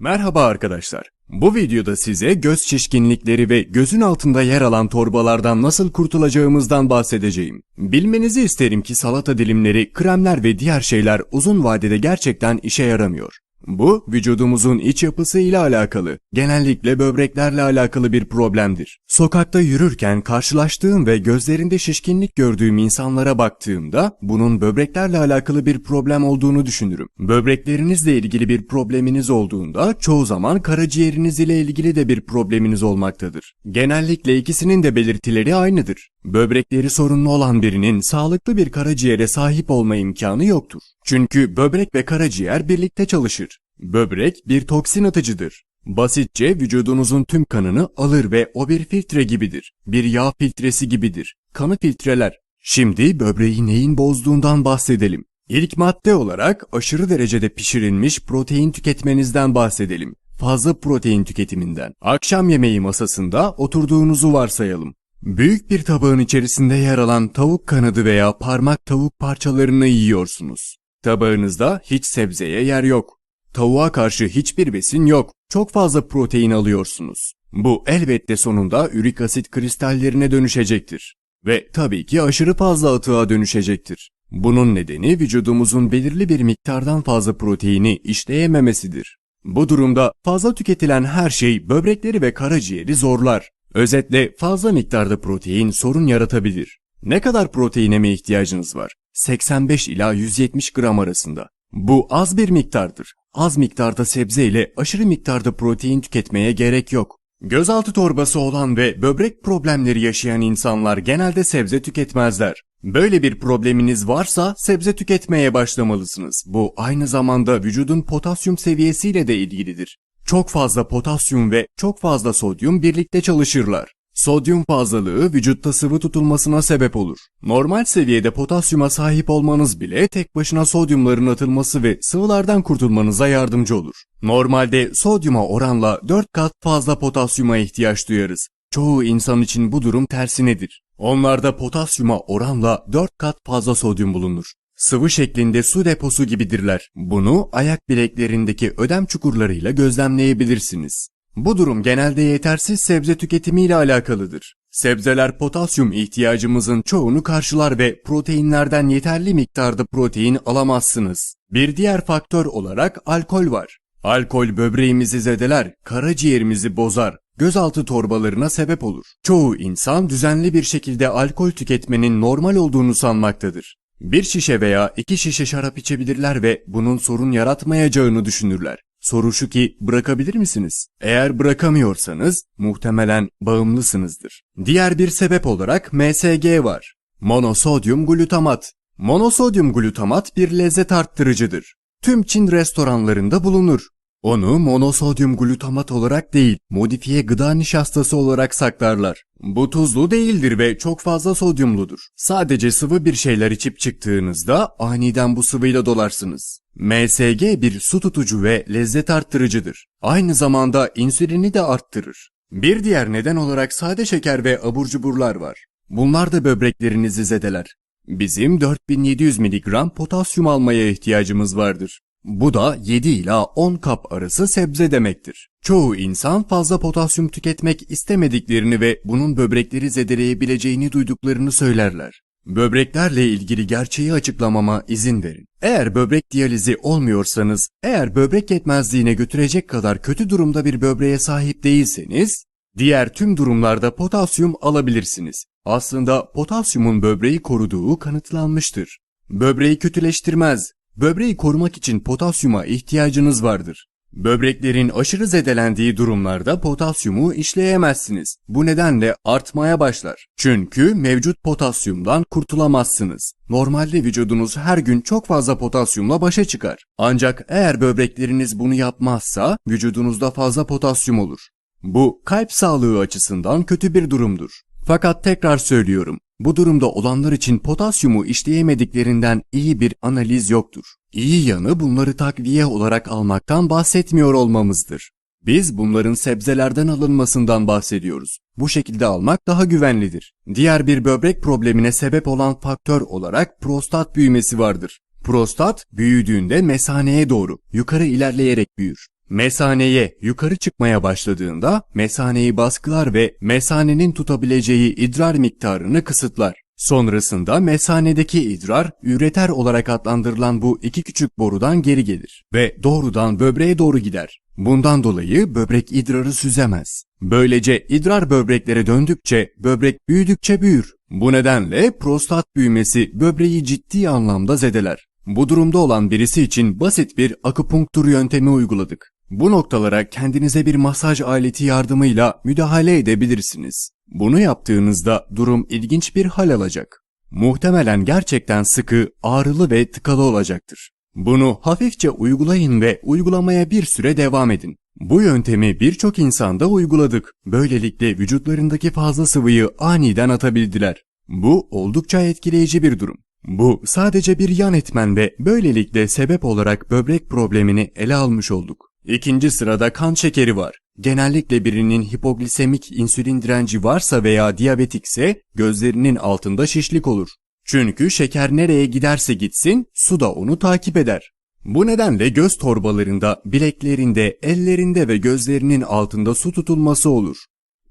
Merhaba arkadaşlar. Bu videoda size göz şişkinlikleri ve gözün altında yer alan torbalardan nasıl kurtulacağımızdan bahsedeceğim. Bilmenizi isterim ki salata dilimleri, kremler ve diğer şeyler uzun vadede gerçekten işe yaramıyor. Bu vücudumuzun iç yapısı ile alakalı, genellikle böbreklerle alakalı bir problemdir. Sokakta yürürken karşılaştığım ve gözlerinde şişkinlik gördüğüm insanlara baktığımda bunun böbreklerle alakalı bir problem olduğunu düşünürüm. Böbreklerinizle ilgili bir probleminiz olduğunda çoğu zaman karaciğeriniz ile ilgili de bir probleminiz olmaktadır. Genellikle ikisinin de belirtileri aynıdır. Böbrekleri sorunlu olan birinin sağlıklı bir karaciğere sahip olma imkanı yoktur. Çünkü böbrek ve karaciğer birlikte çalışır. Böbrek bir toksin atıcıdır. Basitçe vücudunuzun tüm kanını alır ve o bir filtre gibidir. Bir yağ filtresi gibidir. Kanı filtreler. Şimdi böbreği neyin bozduğundan bahsedelim. İlk madde olarak aşırı derecede pişirilmiş protein tüketmenizden bahsedelim. Fazla protein tüketiminden. Akşam yemeği masasında oturduğunuzu varsayalım. Büyük bir tabağın içerisinde yer alan tavuk kanadı veya parmak tavuk parçalarını yiyorsunuz. Tabağınızda hiç sebzeye yer yok. Tavuğa karşı hiçbir besin yok. Çok fazla protein alıyorsunuz. Bu elbette sonunda ürik asit kristallerine dönüşecektir. Ve tabii ki aşırı fazla atığa dönüşecektir. Bunun nedeni vücudumuzun belirli bir miktardan fazla proteini işleyememesidir. Bu durumda fazla tüketilen her şey böbrekleri ve karaciğeri zorlar. Özetle fazla miktarda protein sorun yaratabilir. Ne kadar proteine mi ihtiyacınız var? 85 ila 170 gram arasında. Bu az bir miktardır. Az miktarda sebze ile aşırı miktarda protein tüketmeye gerek yok. Gözaltı torbası olan ve böbrek problemleri yaşayan insanlar genelde sebze tüketmezler. Böyle bir probleminiz varsa sebze tüketmeye başlamalısınız. Bu aynı zamanda vücudun potasyum seviyesiyle de ilgilidir. Çok fazla potasyum ve çok fazla sodyum birlikte çalışırlar. Sodyum fazlalığı vücutta sıvı tutulmasına sebep olur. Normal seviyede potasyuma sahip olmanız bile tek başına sodyumların atılması ve sıvılardan kurtulmanıza yardımcı olur. Normalde sodyuma oranla 4 kat fazla potasyuma ihtiyaç duyarız. Çoğu insan için bu durum tersinedir. Onlarda potasyuma oranla 4 kat fazla sodyum bulunur. Sıvı şeklinde su deposu gibidirler. Bunu ayak bileklerindeki ödem çukurlarıyla gözlemleyebilirsiniz. Bu durum genelde yetersiz sebze tüketimiyle alakalıdır. Sebzeler potasyum ihtiyacımızın çoğunu karşılar ve proteinlerden yeterli miktarda protein alamazsınız. Bir diğer faktör olarak alkol var. Alkol böbreğimizi zedeler, karaciğerimizi bozar, gözaltı torbalarına sebep olur. Çoğu insan düzenli bir şekilde alkol tüketmenin normal olduğunu sanmaktadır. Bir şişe veya iki şişe şarap içebilirler ve bunun sorun yaratmayacağını düşünürler. Soru şu ki bırakabilir misiniz? Eğer bırakamıyorsanız muhtemelen bağımlısınızdır. Diğer bir sebep olarak MSG var. Monosodyum glutamat. Monosodyum glutamat bir lezzet arttırıcıdır. Tüm Çin restoranlarında bulunur. Onu monosodyum glutamat olarak değil, modifiye gıda nişastası olarak saklarlar. Bu tuzlu değildir ve çok fazla sodyumludur. Sadece sıvı bir şeyler içip çıktığınızda aniden bu sıvıyla dolarsınız. MSG bir su tutucu ve lezzet arttırıcıdır. Aynı zamanda insülini de arttırır. Bir diğer neden olarak sade şeker ve abur cuburlar var. Bunlar da böbreklerinizi zedeler. Bizim 4700 mg potasyum almaya ihtiyacımız vardır. Bu da 7 ila 10 kap arası sebze demektir. Çoğu insan fazla potasyum tüketmek istemediklerini ve bunun böbrekleri zedeleyebileceğini duyduklarını söylerler. Böbreklerle ilgili gerçeği açıklamama izin verin. Eğer böbrek diyalizi olmuyorsanız, eğer böbrek yetmezliğine götürecek kadar kötü durumda bir böbreğe sahip değilseniz, diğer tüm durumlarda potasyum alabilirsiniz. Aslında potasyumun böbreği koruduğu kanıtlanmıştır. Böbreği kötüleştirmez, Böbreği korumak için potasyuma ihtiyacınız vardır. Böbreklerin aşırı zedelendiği durumlarda potasyumu işleyemezsiniz. Bu nedenle artmaya başlar. Çünkü mevcut potasyumdan kurtulamazsınız. Normalde vücudunuz her gün çok fazla potasyumla başa çıkar. Ancak eğer böbrekleriniz bunu yapmazsa vücudunuzda fazla potasyum olur. Bu kalp sağlığı açısından kötü bir durumdur. Fakat tekrar söylüyorum. Bu durumda olanlar için potasyumu işleyemediklerinden iyi bir analiz yoktur. İyi yanı bunları takviye olarak almaktan bahsetmiyor olmamızdır. Biz bunların sebzelerden alınmasından bahsediyoruz. Bu şekilde almak daha güvenlidir. Diğer bir böbrek problemine sebep olan faktör olarak prostat büyümesi vardır. Prostat büyüdüğünde mesaneye doğru yukarı ilerleyerek büyür. Mesaneye yukarı çıkmaya başladığında mesaneyi baskılar ve mesanenin tutabileceği idrar miktarını kısıtlar. Sonrasında mesanedeki idrar üreter olarak adlandırılan bu iki küçük borudan geri gelir ve doğrudan böbreğe doğru gider. Bundan dolayı böbrek idrarı süzemez. Böylece idrar böbreklere döndükçe böbrek büyüdükçe büyür. Bu nedenle prostat büyümesi böbreği ciddi anlamda zedeler. Bu durumda olan birisi için basit bir akupunktur yöntemi uyguladık. Bu noktalara kendinize bir masaj aleti yardımıyla müdahale edebilirsiniz. Bunu yaptığınızda durum ilginç bir hal alacak. Muhtemelen gerçekten sıkı, ağrılı ve tıkalı olacaktır. Bunu hafifçe uygulayın ve uygulamaya bir süre devam edin. Bu yöntemi birçok insanda uyguladık. Böylelikle vücutlarındaki fazla sıvıyı aniden atabildiler. Bu oldukça etkileyici bir durum. Bu sadece bir yan etmen ve böylelikle sebep olarak böbrek problemini ele almış olduk. İkinci sırada kan şekeri var. Genellikle birinin hipoglisemik insülin direnci varsa veya diyabetikse gözlerinin altında şişlik olur. Çünkü şeker nereye giderse gitsin su da onu takip eder. Bu nedenle göz torbalarında, bileklerinde, ellerinde ve gözlerinin altında su tutulması olur.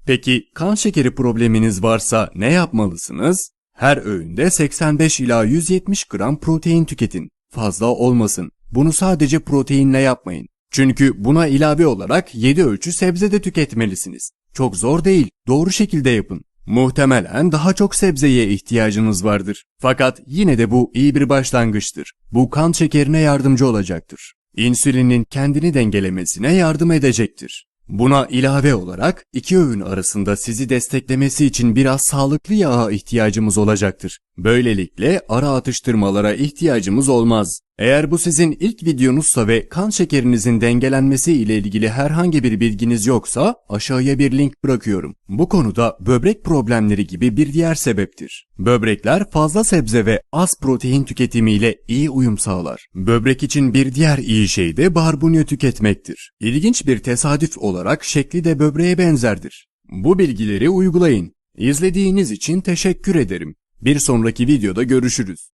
Peki kan şekeri probleminiz varsa ne yapmalısınız? Her öğünde 85 ila 170 gram protein tüketin. Fazla olmasın. Bunu sadece proteinle yapmayın. Çünkü buna ilave olarak 7 ölçü sebze de tüketmelisiniz. Çok zor değil, doğru şekilde yapın. Muhtemelen daha çok sebzeye ihtiyacınız vardır. Fakat yine de bu iyi bir başlangıçtır. Bu kan şekerine yardımcı olacaktır. İnsülinin kendini dengelemesine yardım edecektir. Buna ilave olarak iki öğün arasında sizi desteklemesi için biraz sağlıklı yağa ihtiyacımız olacaktır. Böylelikle ara atıştırmalara ihtiyacımız olmaz. Eğer bu sizin ilk videonuzsa ve kan şekerinizin dengelenmesi ile ilgili herhangi bir bilginiz yoksa aşağıya bir link bırakıyorum. Bu konuda böbrek problemleri gibi bir diğer sebeptir. Böbrekler fazla sebze ve az protein tüketimiyle iyi uyum sağlar. Böbrek için bir diğer iyi şey de barbunya tüketmektir. İlginç bir tesadüf olarak şekli de böbreğe benzerdir. Bu bilgileri uygulayın. İzlediğiniz için teşekkür ederim. Bir sonraki videoda görüşürüz.